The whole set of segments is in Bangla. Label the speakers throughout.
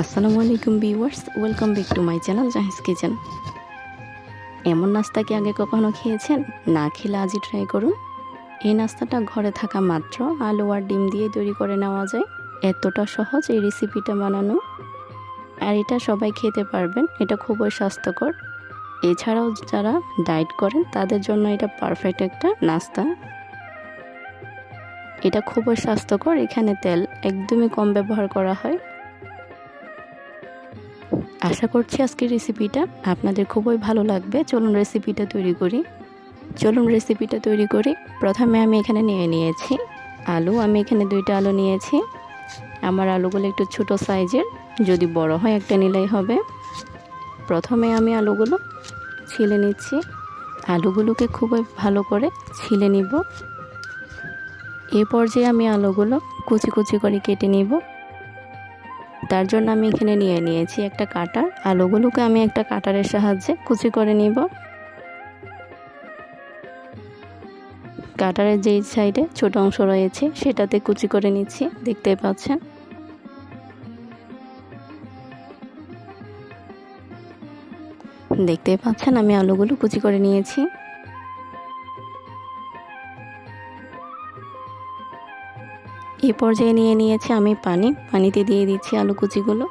Speaker 1: আসসালামু আলাইকুম viewers, welcome back to my channel Jahis Kitchen. এমন নাস্তা কি আগে কখনো খেয়েছেন? না খেলে আজই ট্রাই করুন। এই নাস্তাটা ঘরে থাকা মাত্র, আলু আর ডিম দিয়ে তৈরি করে নেওয়া যায়। এতটা সহজ এই রেসিপিটা বানানো। আর এটা সবাই খেতে পারবেন, এটা খুবই স্বাস্থ্যকর। এছাড়াও যারা ডায়েট করেন, তাদের জন্য এটা পারফেক্ট একটা নাস্তা। এটা খুবই স্বাস্থ্যকর, এখানে তেল একদমই কম ব্যবহার করা হয়। আশা করছি আজকের রেসিপিটা আপনাদের খুবই ভালো লাগবে। চলুন রেসিপিটা তৈরি করি। চলুন রেসিপিটা তৈরি করি। প্রথমে আমি এখানে নিয়ে নিয়েছি আলু। আমি এখানে দুইটা আলু নিয়েছি। আমার আলুগুলো একটু ছোট সাইজের, যদি বড় হয় একটা নিলেই হবে। প্রথমে আমি আলুগুলো ছিলে নিচ্ছি। আলুগুলোকে খুবই ভালো করে ছিলে নিব। এই পর্যায়ে আমি আলুগুলো কুচি কুচি করে কেটে নিব। তার জন্য আমি এখানে নিয়ে নিয়েছি একটা কাটার। আলুগুলোকে আমি একটা কাটারের সাহায্যে কুচি করে নিব। কাটারের যেই সাইডে ছোট অংশ রয়েছে, সেটাতে কুচি করে নিচ্ছি। দেখতে পাচ্ছেন? দেখতে পাচ্ছেন? আমি আলুগুলো কুচি করে নিয়েছি। এই পর্যায়ে নিয়ে নিয়েছি আমি পানি। পানিতে দিয়ে দিচ্ছি আলু কুচিগুলো।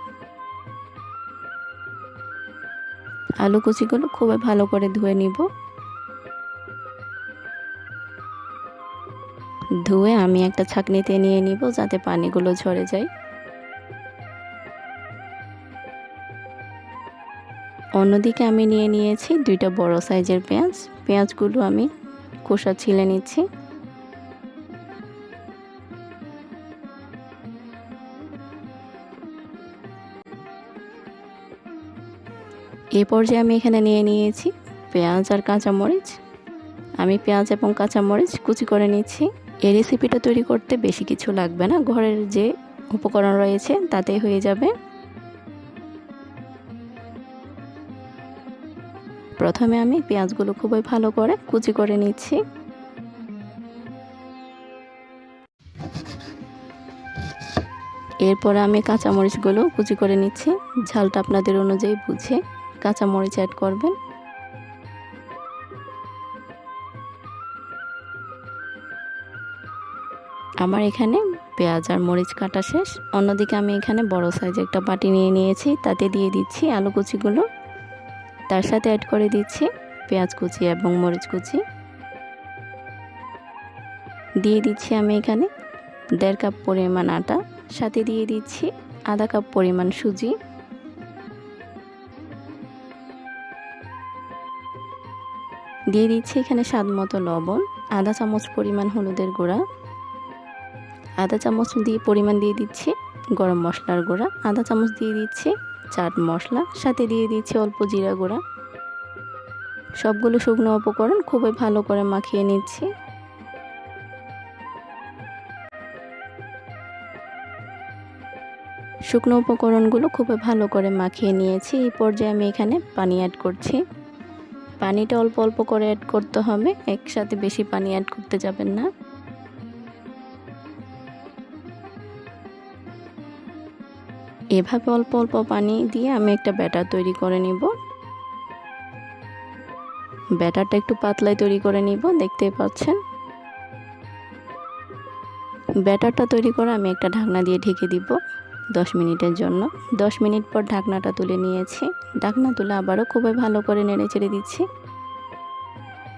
Speaker 1: আলু কুচিগুলো খুবই ভালো করে ধুয়ে নিব। ধুয়ে আমি একটা ছাকনিতে নিয়ে নিব যাতে পানিগুলো ঝরে যায়। অন্যদিকে আমি নিয়ে নিয়েছি দুইটা বড় সাইজের পেঁয়াজ। পেঁয়াজগুলো আমি খোসা ছিলে নিচ্ছি। এই পর্যায়ে আমি এখানে নিয়ে নিয়েছি পেঁয়াজ আর কাঁচামরিচ। আমি পেঁয়াজ এবং কাঁচামরিচ কুচি করে নিচ্ছি। এই রেসিপিটা তৈরি করতে বেশি কিছু লাগবে না। ঘরের যে উপকরণ রয়েছে তাতেই হয়ে যাবে। প্রথমে আমি পেঁয়াজগুলো খুবই ভালো করে কুচি করে নিচ্ছি। এরপরে আমি কাঁচামরিচগুলো কুচি করে নিচ্ছি। ঝালটা আপনাদের অনুযায়ী বুঝে কাঁচামরিচ অ্যাড করবেন। আমার এখানে পেঁয়াজ আর মরিচ কাটা শেষ। অন্যদিকে আমি এখানে বড় সাইজে একটা বাটি নিয়ে নিয়েছি, তাতে দিয়ে দিচ্ছি আলু কুচিগুলো। তার সাথে অ্যাড করে দিচ্ছি পেঁয়াজ কুচি এবং মরিচ কুচি। দিয়ে দিচ্ছি আমি এখানে দেড় কাপ পরিমাণ আটা, সাথে দিয়ে দিচ্ছি আধা কাপ পরিমাণ সুজি। দিয়ে দিচ্ছি এখানে স্বাদ মতো লবণ, আধা চামচ পরিমাণ হলুদের গুঁড়া, আধা চামচ দিয়ে পরিমাণ দিয়ে দিচ্ছি গরম মশলার গুঁড়া, আধা চামচ দিয়ে দিচ্ছি চাট মশলা, সাথে দিয়ে দিচ্ছি অল্প জিরা গুঁড়া। সবগুলো শুকনো উপকরণ খুবই ভালো করে মাখিয়ে নিচ্ছি। শুকনো উপকরণগুলো খুবই ভালো করে মাখিয়ে নিয়েছি। এই পর্যায়ে আমি এখানে পানি অ্যাড করছি। পানিটা অল্প অল্প করে অ্যাড করতে হবে, একসাথে বেশি পানি অ্যাড করতে যাবেন না। এভাবে অল্প অল্প পানি দিয়ে আমি একটা ব্যাটার তৈরি করে নিব। ব্যাটারটা একটু পাতলায় তৈরি করে নিব, দেখতেই পাচ্ছেন। ব্যাটারটা তৈরি করে আমি একটা ঢাকনা দিয়ে ঢেকে দিব। দশ মিনিটের জন্য। দশ মিনিট পর ঢাকনাটা তুলে নিয়েছি। ঢাকনা তুলে আবারও খুবই ভালো করে নেড়ে চেড়ে দিচ্ছি।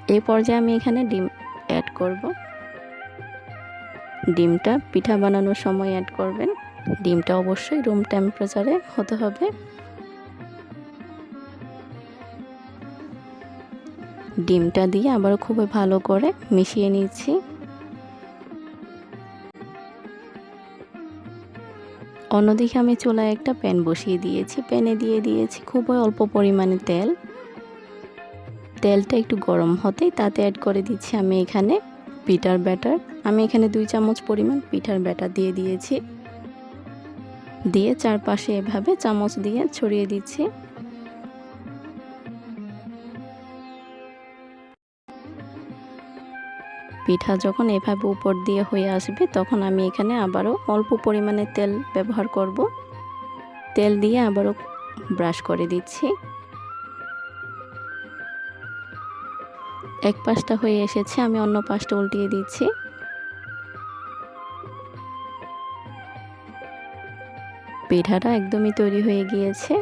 Speaker 1: এই পর্যায়ে আমি এখানে ডিম অ্যাড করব। ডিমটা পিঠা বানানোর সময় অ্যাড করবেন। ডিমটা অবশ্যই রুম টেম্পারেচারে হতে হবে। ডিমটা দিয়ে আবারও খুবই ভালো করে মিশিয়ে নিচ্ছি। অন্যদিকে আমি চুলায় একটা প্যান বসিয়ে দিয়েছি। প্যানে দিয়ে দিয়েছি খুবই অল্প পরিমাণে তেল। তেলটা একটু গরম হতেই তাতে অ্যাড করে দিচ্ছি আমি এখানে পিঠার ব্যাটার আমি এখানে দুই চামচ পরিমাণ পিঠার ব্যাটার দিয়ে দিয়েছি। দিয়ে চারপাশে এভাবে চামচ দিয়ে ছড়িয়ে দিচ্ছি। পিঠা যখন এভাবে উপর দিয়ে হয়ে আসবে, তখন আমি এখানে আবারও অল্প পরিমাণে তেল ব্যবহার করব। তেল দিয়ে আবারও ব্রাশ করে দিচ্ছি। এক পাশটা হয়ে এসেছে, আমি অন্য পাশটা উল্টিয়ে দিচ্ছি। পিঠাটা একদমই তৈরি হয়ে গিয়েছে।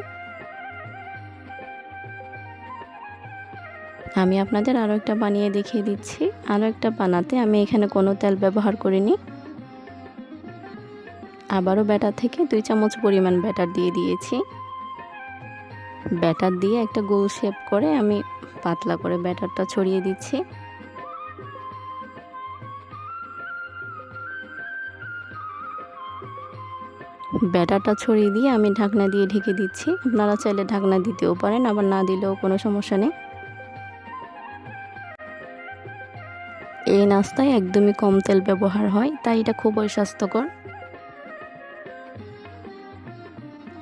Speaker 1: আমি আপনাদের আরও একটা বানিয়ে দেখিয়ে দিচ্ছি। আরও একটা বানাতে। আমি এখানে কোনো তেল ব্যবহার করিনি। আবারও ব্যাটার থেকে দুই চামচ পরিমাণ ব্যাটার দিয়ে দিয়েছি। ব্যাটার দিয়ে একটা গোল শেপ করে আমি পাতলা করে ব্যাটারটা ছড়িয়ে দিচ্ছি। ব্যাটারটা ছড়িয়ে দিয়ে আমি ঢাকনা দিয়ে ঢেকে দিচ্ছি। আপনারা চাইলে ঢাকনা দিতেও পারেন, আবার না দিলেও কোনো সমস্যা নেই। এই নাস্তায় একদমই কম তেল ব্যবহার হয়, তাই এটা খুবই স্বাস্থ্যকর।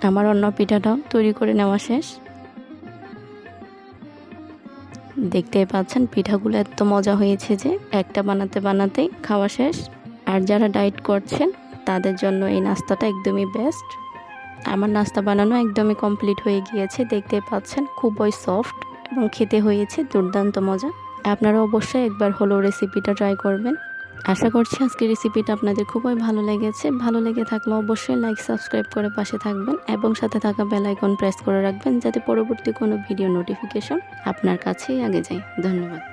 Speaker 1: আমার অন্য পিঠাটাও তৈরি করে নেওয়া শেষ। দেখতেই পাচ্ছেন, পিঠাগুলো এত মজা হয়েছে যে একটা বানাতে বানাতেই খাওয়া শেষ। আর যারা ডায়েট করছেন, তাদের জন্য এই নাস্তাটা একদমই বেস্ট আমার নাস্তা বানানো একদমই কমপ্লিট হয়ে গিয়েছে দেখতে পাচ্ছেন, খুবই সফট এবং খেতে হয়েছে, দুর্দান্ত মজা। আপনারা অবশ্যই একবার হলো রেসিপিটা ট্রাই করবেন। আশা করছি আজকের রেসিপিটা আপনাদের খুবই ভালো লেগেছে। ভালো লেগে থাকলে অবশ্যই লাইক সাবস্ক্রাইব করে পাশে থাকবেন এবং সাথে থাকা বেল আইকন প্রেস করে রাখবেন যাতে পরবর্তী কোনো ভিডিও নোটিফিকেশন আপনার কাছেই আগে যায়। ধন্যবাদ।